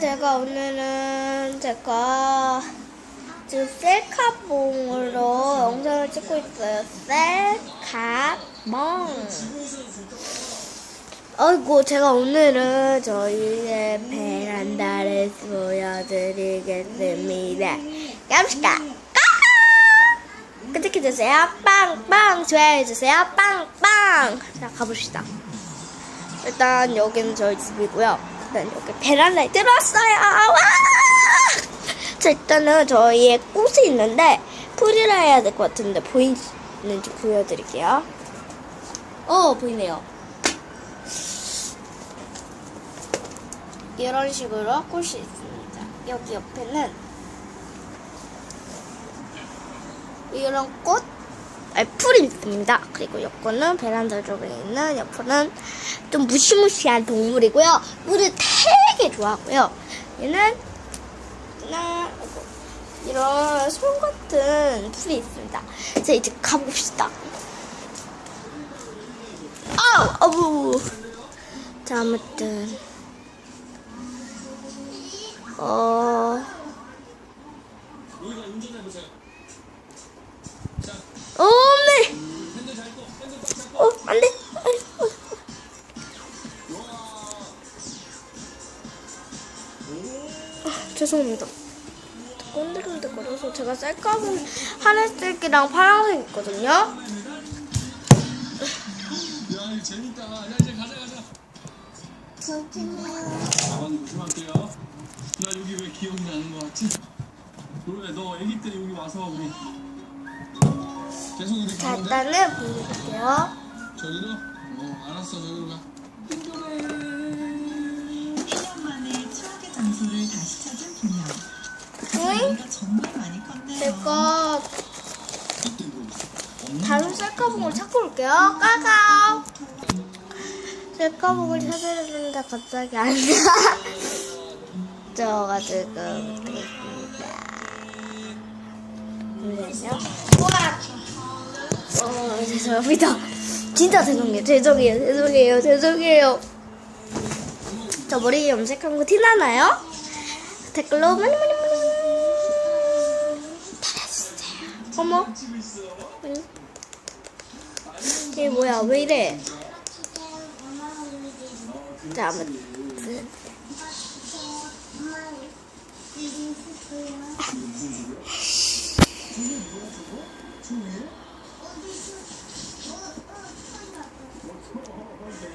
제가 오늘은 제가 지금 셀카봉으로 영상을 찍고 있어요. 셀카봉. 어이구, 제가 오늘은 저희의 베란다를 보여드리겠습니다. 깜짝아! 까까! 끄덕해주세요. 빵빵! 좋아해주세요. 빵빵! 자, 가봅시다. 일단 여기는 저희 집이고요. 일단 여기 베란다에 들어왔어요. 와! 자 일단은 저희의 꽃이 있는데 풀이라 해야 될 것 같은데 보이는지 보여드릴게요. 어 보이네요. 이런 식으로 꽃이 있습니다. 여기 옆에는 이런 꽃, 있습니다. 그리고 옆거는 베란다 쪽에 있는 옆은 좀 무시무시한 동물이고요. 물을 되게 좋아하고요. 얘는 나 이런 손 같은 풀이 있습니다. 자 이제 가봅시다. 아우 아우. 자 아무튼 어. 어, 안 돼. 아이, 어, 어. 아, 죄송합니다. 꼰들꼰들거려서 제가 셀카봉 하늘색이랑 파란색 있거든요. 야, 재밌다. 야, 이제 가자, 가자. 가방 조심할게요. 나 여기 왜 기억이 나는 거 같지? 그래, 너 아기 때 여기 와서 우리 계속 이렇게 자? 일단은 보여드릴게요. 저기로? 어, 알았어, 저기로 가. 1년 만에 추억의 장소를 다시 찾은 분녀. 응? 저희가 정말 많이 컸네요. 제가 이때 이거. 다른 셀카봉을 찾고 올게요. 까까. 셀카봉을 찾으려는데 갑자기 안 나와가지고 그랬습니다. 잠시만요. 우와. 어, 죄송합니다. 진짜 죄송해요. 죄송해요. 죄송해요. 죄송해요. 저 머리 염색한 거 티나나요? 댓글로 많이 많이 많이 달아주세요. 어머. 응? 이게 뭐야? 왜 이래? 자, 아무튼.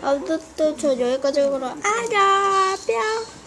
아무튼 저 여기까지 걸어. 아야, 뿅.